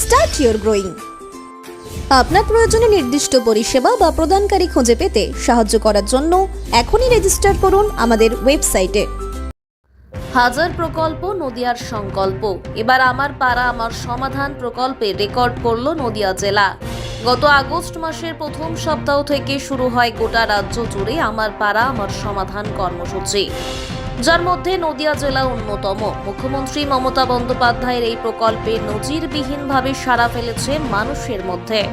start your growing আপনার প্রয়োজনে নির্দিষ্ট পরিষেবা বা প্রদানকারী খুঁজে পেতে সাহায্য করার জন্য এখনই রেজিস্টার করুন আমাদের ওয়েবসাইটে হাজার প্রকল্প, নদিয়ার সংকল্প। এবার আমার পাড়া আমার সমাধান প্রকল্পে রেকর্ড করল নদিয়া জেলা। গত আগস্ট মাসের প্রথম সপ্তাহ থেকে শুরু হয় গোটা রাজ্য জুড়ে আমার পাড়া আমার সমাধান কর্মসূচি। যার মধ্যে নদিয়া জেলা অন্যতম। মুখ্যমন্ত্রী মমতা বন্দ্যোপাধ্যায়ের এই প্রকল্পে নজিরবিহীনভাবে সাড়া ফেলেছে মানুষের মধ্যে।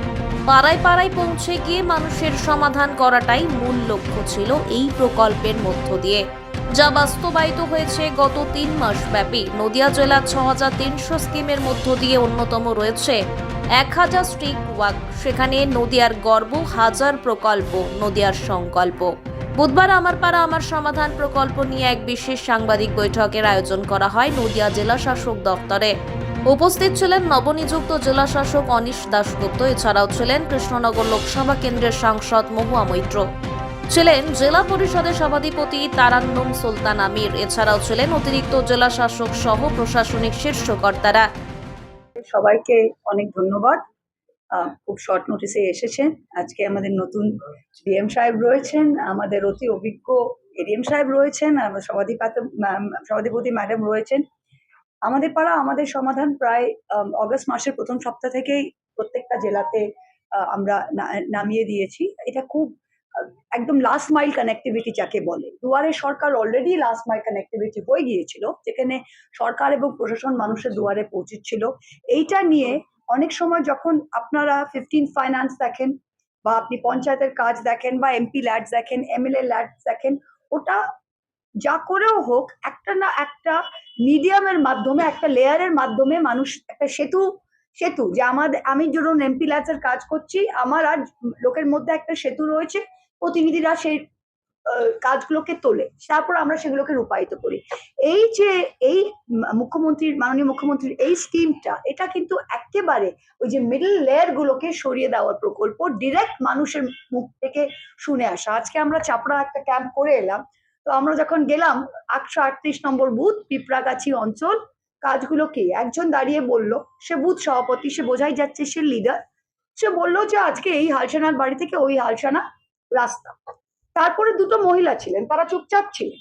পাড়ায় পাড়ায় পৌঁছে গিয়ে মানুষের সমাধান করাটাই মূল লক্ষ্য ছিল এই প্রকল্পের মধ্য দিয়ে। যা বাস্তবায়িত হয়েছে গত তিন মাস ব্যাপী। নদিয়া জেলার ছ হাজার তিনশো স্কিমের মধ্য দিয়ে অন্যতম রয়েছে এক হাজার স্ট্রিক ওয়াক। সেখানে নদিয়ার গর্ব, হাজার প্রকল্প, নদিয়ার সংকল্প। বুধবার আমার পাড়া আমার সমাধান প্রকল্প নিয়ে এক বিশেষ সাংবাদিক বৈঠকের আয়োজন করা হয় নদিয়া জেলা শাসক দপ্তরে। উপস্থিত ছিলেন নবনিযুক্ত জেলা শাসক অনিশ দাশগুপ্ত, এছাড়াও ছিলেন কৃষ্ণনগর লোকসভা কেন্দ্রের সাংসদ মহুয়া মৈত্র। ছিলেন জেলা পরিষদের সভাধিপতি তারান্নুম সুলতান আমির, এছাড়াও ছিলেন অতিরিক্ত জেলা শাসক সহ প্রশাসনিক শীর্ষ কর্তারা সবাইকে অনেক ধন্যবাদ। খুব শর্ট নোটিসে এসেছেন। আজকে আমাদের নতুন ডিএম সাহেব রয়েছেন, আমাদের অতি অভিজ্ঞ এডিএম সাহেব রয়েছেন সভাধিপতি সভাধিপতি ম্যাডাম রয়েছেন। আমাদের পাড়া, আমাদের সমাধান প্রায় অগস্ট মাসের প্রথম সপ্তাহ থেকেই প্রত্যেকটা জেলাতে আমরা নামিয়ে দিয়েছি। এটা খুব একদম লাস্ট মাইল কানেক্টিভিটি যাকে বলে। Duare Sarkar already last mile connectivity হয়ে গিয়েছিল, যেখানে সরকার এবং প্রশাসন মানুষের দুয়ারে পৌঁছেছিল। এইটা নিয়ে অনেক সময় যখন আপনারা ফিফটিন ফাইন্যান্স দেখেন বা আপনি পঞ্চায়েতের কাজ দেখেন বা এমপি ল্যাডস দেখেন এমএলএ ল্যাডস দেখেন, ওটা যা করেও হোক, একটা না একটা মিডিয়ামের মাধ্যমে, একটা লেয়ারের মাধ্যমে মানুষ একটা সেতু সেতু যে আমাদের, আমি ধরুন এমপি ল্যাডসের কাজ করছি, আমার আর লোকের মধ্যে একটা সেতু রয়েছে, প্রতিনিধিরা সেই কাজগুলোকে তোলে। তারপর আমরা সেগুলোকে রূপায়িত করি। এই যে, এই মুখ্যমন্ত্রীর, মাননীয় মুখ্যমন্ত্রীর এই স্কিমটা এটা কিন্তু একেবারে ওই যে মিডল লেয়ার গুলোকে সরিয়ে দেওয়ার প্রকল্প ডিরেক্ট মানুষের মুখ থেকে শুনে আসা। আজকে আমরা চাপড়া একটা ক্যাম্প করে এলাম। তো আমরা যখন গেলাম আটশো আটত্রিশ নম্বর বুথ, পিঁপড়াগাছি অঞ্চল, কাজগুলো কি? একজন দাঁড়িয়ে বলল, সে বুথ সভাপতি, সে বোঝাই যাচ্ছে সে লিডার সে বলল যে, আজকে এই হালসানার বাড়ি থেকে ওই হালসানা রাস্তা। তারপরে দুটো মহিলা ছিলেন, তারা চুপচাপ ছিলেন।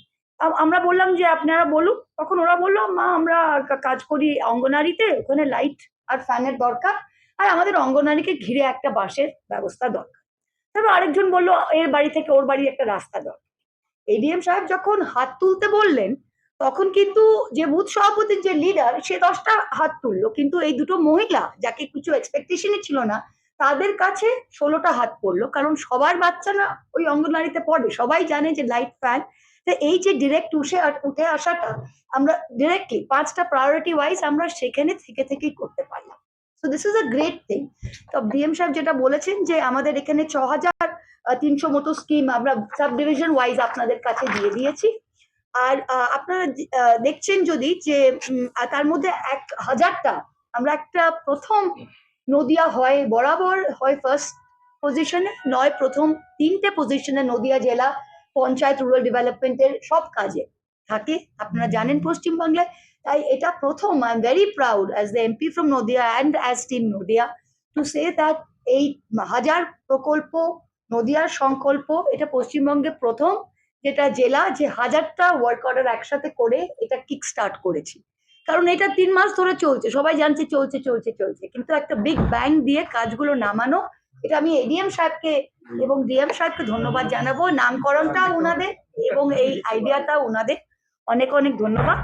আমরা বললাম যে আপনারা বলুন। তখন ওরা বলল, মা, আমরা কাজ করি অঙ্গনারীতে, ওখানে লাইট আর ফ্যানের দরকার। আর আমাদের অঙ্গনারীকে ঘিরে একটা বাঁশের ব্যবস্থা দরকার। তারপর আরেকজন বলল, এর বাড়ি থেকে ওর বাড়ি একটা রাস্তা দরকার। এডিএম সাহেব যখন হাত তুলতে বললেন, তখন কিন্তু যে বুথ সভাপতির যে লিডার সে দশটা হাত তুললো। কিন্তু এই দুটো মহিলা, যাকে কিছু এক্সপেকটেশনই ছিল না তাদের কাছে ষোলোটা হাত পড়ল, কারণ সবার বাচ্চা না ওই অঙ্গনওয়াড়িতে পড়ে। সবাই জানে যে লাইট ফ্যান এই যে ডিরেক্ট উঠে উঠে আসাটা আমরা ডিরেক্টলি পাঁচটা প্রায়োরিটি ওয়াইজ আমরা সেখানে থেকে থেকেই করতে পারলাম। So this is a great thing তো ডিএম সাহেব যেটা বলেছেন যে আমাদের এখানে ছ হাজার তিনশো মতো স্কিম আমরা সাব ডিভিশন ওয়াইজ আপনাদের কাছে দিয়ে দিয়েছি। আর আপনারা দেখছেন যদি যে তার মধ্যে এক হাজারটা আমরা একটা প্রথম নদিয়া হয় বরাবর হয় ফার্স্ট পজিশনে নয় প্রথম তিনটে পজিশনে নদিয়া জেলা পঞ্চায়েত রুরাল ডেভেলপমেন্টের সব কাজে থাকে। আপনারা জানেন পশ্চিমবাংলায়, তাই এটা প্রথম I am very proud as the MP from Nadia and as team Nadia to say that এই হাজার প্রকল্প, নদিয়ার সংকল্প, এটা পশ্চিমবঙ্গে প্রথম, যেটা জেলা যে হাজারটা ওয়ার্ক অর্ডার একসাথে করে এটা কিক স্টার্ট করেছি। কারণ এটা তিন মাস ধরে চলছে, সবাই জানছে চলছে চলছে চলছে। কিন্তু একটা বিগ ব্যাং দিয়ে কাজগুলো নামানো, এটা আমি এডিএম সাহেবকে এবং ডিএম সাহেবকে ধন্যবাদ জানাব। নামকরণটা ওনাদের এবং এই আইডিয়াটা ওনাদের অনেক অনেক ধন্যবাদ।